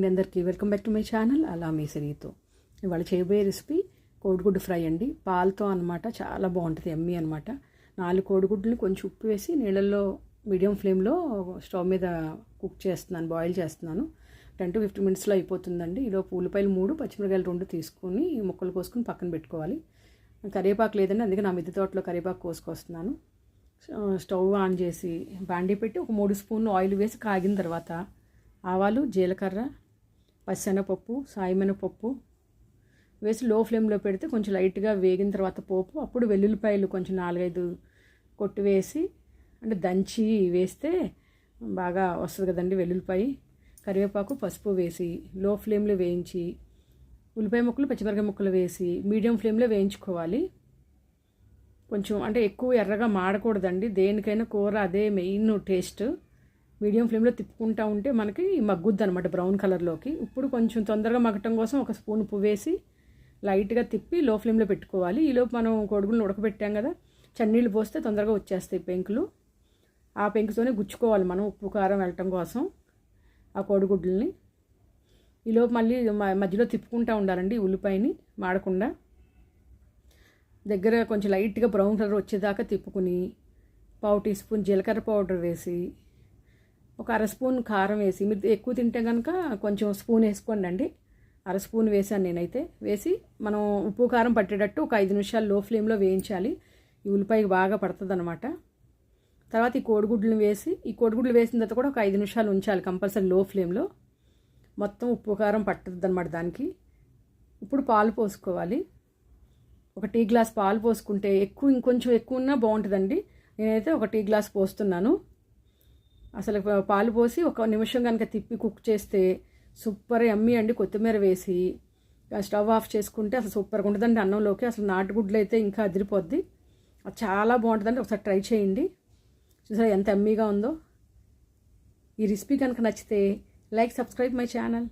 మీ అందరికీ welcome back to my channel. అలా మీ సిరితో ఇవాళ చేయబోయే రెసిపీ కోడిగుడ్డు ఫ్రై అండి. పాలతో అనమాట చాలా బాగుంటుంది ఎమ్మి అనమాట నాలుగు కోడిగుడ్లు కొంచెం ఉప్పు వేసి నీళ్ళల్లో మీడియం ఫ్లేమ్లో స్టవ్ మీద కుక్ చేస్తున్నాను బాయిల్ చేస్తున్నాను. టెన్ టు ఫిఫ్టీ మినిట్స్లో అయిపోతుందండి. ఈలోపు ఉల్లిపాయలు మూడు పచ్చిమిరకాయలు రెండు తీసుకొని ముక్కలు కోసుకొని పక్కన పెట్టుకోవాలి. కరివేపాకు లేదండి అందుకే నా మిద్దె తోటలో కరివేపాకు కోసుకొస్తున్నాను. స్టవ్ ఆన్ చేసి బాండీ పెట్టి ఒక మూడు స్పూన్లు ఆయిల్ వేసి కాగిన తర్వాత ఆవాలు జీలకర్ర పచ్చనపప్పు సాయిమినపప్పు వేసి లో ఫ్లేమ్లో పెడితే కొంచెం లైట్గా వేగిన తర్వాత పోపు అప్పుడు వెల్లుల్లిపాయలు కొంచెం నాలుగైదు కొట్టి వేసి అంటే దంచి వేస్తే బాగా వస్తుంది కదండి వెల్లుల్లిపాయ. కరివేపాకు పసుపు వేసి లో ఫ్లేమ్లో వేయించి ఉల్లిపాయ ముక్కలు పచ్చిమిరకాయ ముక్కలు వేసి మీడియం ఫ్లేమ్లో వేయించుకోవాలి. కొంచెం అంటే ఎక్కువ ఎర్రగా మాడకూడదండి. దేనికైనా కూర అదే మెయిన్ టేస్ట్ మీడియం ఫ్లేమ్లో తిప్పుకుంటూ ఉంటే మనకి మగ్గుద్ది అనమాట బ్రౌన్ కలర్లోకి. ఇప్పుడు కొంచెం తొందరగా మగ్గటం కోసం ఒక స్పూన్ ఉప్పు వేసి లైట్గా తిప్పి లో ఫ్లేమ్లో పెట్టుకోవాలి. ఈలోపు మనం కొడుగులను ఉడకబెట్టాం కదా చన్నీళ్ళు పోస్తే తొందరగా వచ్చేస్తాయి పెంకులు. ఆ పెంకుతోనే గుచ్చుకోవాలి మనం ఉప్పు కారం వెళ్ళటం కోసం ఆ కోడిగుడ్లని. ఈలోపు మళ్ళీ మధ్యలో తిప్పుకుంటూ ఉండాలండి ఉల్లిపాయని మాడకుండా. దగ్గర కొంచెం లైట్గా బ్రౌన్ కలర్ వచ్చేదాకా తిప్పుకుని పావు టీ స్పూన్ జీలకర్ర పౌడర్ వేసి ఒక అర స్పూన్ కారం వేసి మీరు ఎక్కువ తింటే కనుక కొంచెం స్పూన్ వేసుకోండి అండి అర స్పూన్ వేసాను నేనైతే. వేసి మనం ఉప్పు కారం పట్టేటట్టు ఒక ఐదు నిమిషాలు లో ఫ్లేమ్లో వేయించాలి. ఈ ఉల్లిపాయ బాగా పడుతుంది అనమాట తర్వాత ఈ కోడిగుడ్లను వేసి ఈ కోడిగుడ్లు వేసిన తర్వాత కూడా ఒక ఐదు నిమిషాలు ఉంచాలి కంపల్సరీ లో ఫ్లేమ్లో. మొత్తం ఉప్పు కారం పట్టుతుంది అనమాట దానికి. ఇప్పుడు పాలు పోసుకోవాలి. ఒక టీ గ్లాస్ పాలు పోసుకుంటే ఎక్కువ ఇంకొంచెం ఎక్కువ ఉన్నా బాగుంటుందండి. నేనైతే ఒక టీ గ్లాస్ పోస్తున్నాను. అసలు పాలు పోసి ఒక నిమిషం కనుక తిప్పి కుక్ చేస్తే సూపర్ ఎమ్మి అండి కొత్తిమీర వేసి స్టవ్ ఆఫ్ చేసుకుంటే అసలు సూపర్గా ఉంటుందండి అన్నంలోకి. అసలు నాటుగుడ్లు అయితే ఇంకా అదిరిపోద్ది. అది చాలా బాగుంటుందండి. ఒకసారి ట్రై చేయండి. చూసారా ఎంత ఎమ్మీగా ఉందో. ఈ రెసిపీ కనుక నచ్చితే లైక్ సబ్స్క్రైబ్ మై ఛానల్.